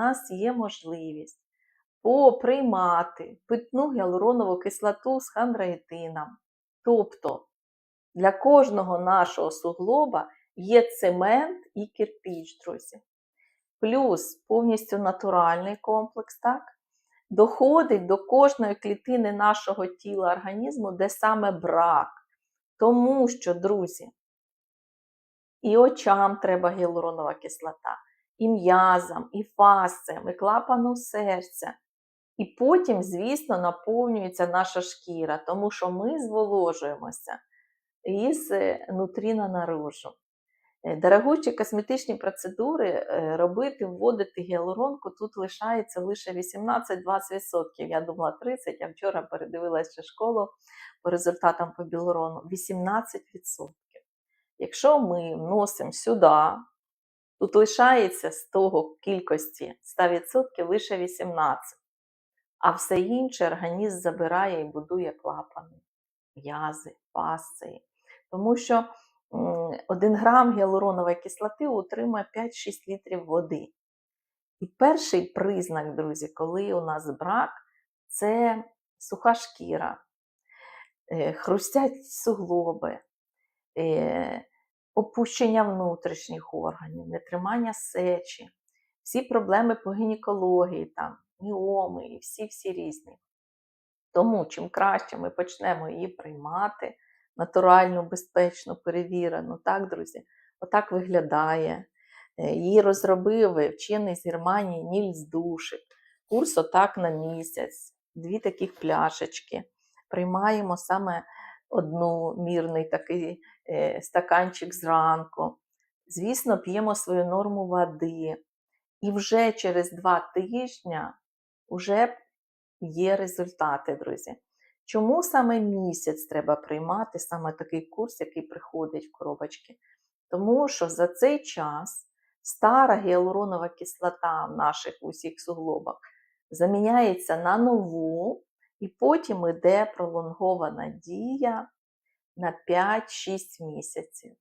нас є можливість поприймати питну гіалуронову кислоту з хандроїтином. Тобто для кожного нашого суглоба є цемент і кирпіч, друзі. Плюс повністю натуральний комплекс, так? Доходить до кожної клітини нашого тіла організму, де саме брак. Тому що, друзі, і очам треба гіалуронова кислота, і м'язам, і фасціям, і клапану серця. І потім, звісно, наповнюється наша шкіра, тому що ми зволожуємося із е, нутрі на наружу. Е, Дорогущі косметичні процедури е, робити, вводити гіалуронку тут лишається лише 18-20%. Я думала 30%, а вчора передивилася школу по результатам по білорону 18%. Якщо ми вносимо сюди, тут лишається з того кількості 100% лише 18%, а все інше організм забирає і будує клапани, м'язи, фасції. Тому що 1 грам гіалуронової кислоти утримує 5-6 літрів води. І перший признак, друзі, коли у нас брак, це суха шкіра, е, хрустять суглоби, е, опущення внутрішніх органів, нетримання сечі, всі проблеми по гінекології, там, міоми і всі-всі різні. Тому чим краще ми почнемо її приймати, натуральну, безпечну, перевірену, так, друзі, отак виглядає. Е, Її розробив вчений з Германії Нільс Душик. Курс отак на місяць, дві таких пляшечки. Приймаємо саме одну мірний такий е, стаканчик зранку. Звісно, п'ємо свою норму води. І вже через два тижні вже є результати, друзі. Чому саме місяць треба приймати саме такий курс, який приходить в коробочки? Тому що за цей час стара гіалуронова кислота в наших усіх суглобах заміняється на нову, і потім йде пролонгована дія на 5-6 місяців.